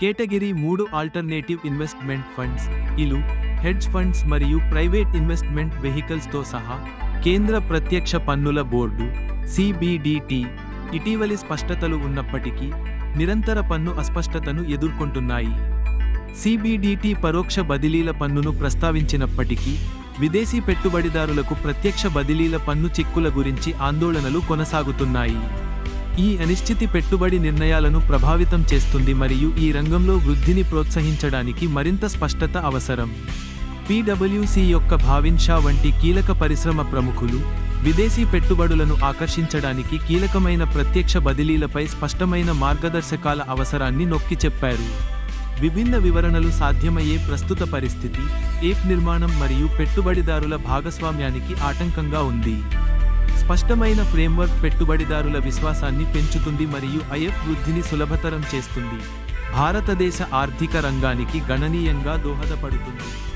Category మూడు alternative investment funds ఇలు hedge funds మరియు ప్రైవేట్ ఇన్వెస్ట్మెంట్ వెహికల్స్తో సహా కేంద్ర ప్రత్యక్ష పన్నుల బోర్డు సిబిడిటి ఇటీవలి స్పష్టతలు ఉన్నప్పటికీ నిరంతర పన్ను అస్పష్టతను ఎదుర్కొంటున్నాయి. సిబిడిటి పరోక్ష బదిలీల పన్నును ప్రస్తావించినప్పటికీ విదేశీ పెట్టుబడిదారులకు ప్రత్యక్ష బదిలీల పన్ను చిక్కుల గురించి ఆందోళనలు కొనసాగుతున్నాయి. ఈ అనిశ్చితి పెట్టుబడి నిర్ణయాలను ప్రభావితం చేస్తుంది మరియు ఈ రంగంలో వృద్ధిని ప్రోత్సహించడానికి మరింత స్పష్టత అవసరం. పీడబ్ల్యూసీ యొక్క భావిన్షా వంటి కీలక పరిశ్రమ ప్రముఖులు విదేశీ పెట్టుబడులను ఆకర్షించడానికి కీలకమైన ప్రత్యక్ష బదిలీలపై స్పష్టమైన మార్గదర్శకాల అవసరాన్ని నొక్కి చెప్పారు. విభిన్న వివరణలు సాధ్యమయ్యే ప్రస్తుత పరిస్థితి ఏఫ్ నిర్మాణం మరియు పెట్టుబడిదారుల భాగస్వామ్యానికి ఆటంకంగా ఉంది. స్పష్టమైన ఫ్రేమ్వర్క్ పెట్టుబడిదారుల విశ్వాసాన్ని పెంచుతుంది మరియు ఐఎఫ్ వృద్ధిని సులభతరం చేస్తుంది. భారతదేశ ఆర్థిక రంగానికి గణనీయంగా దోహదపడుతుంది.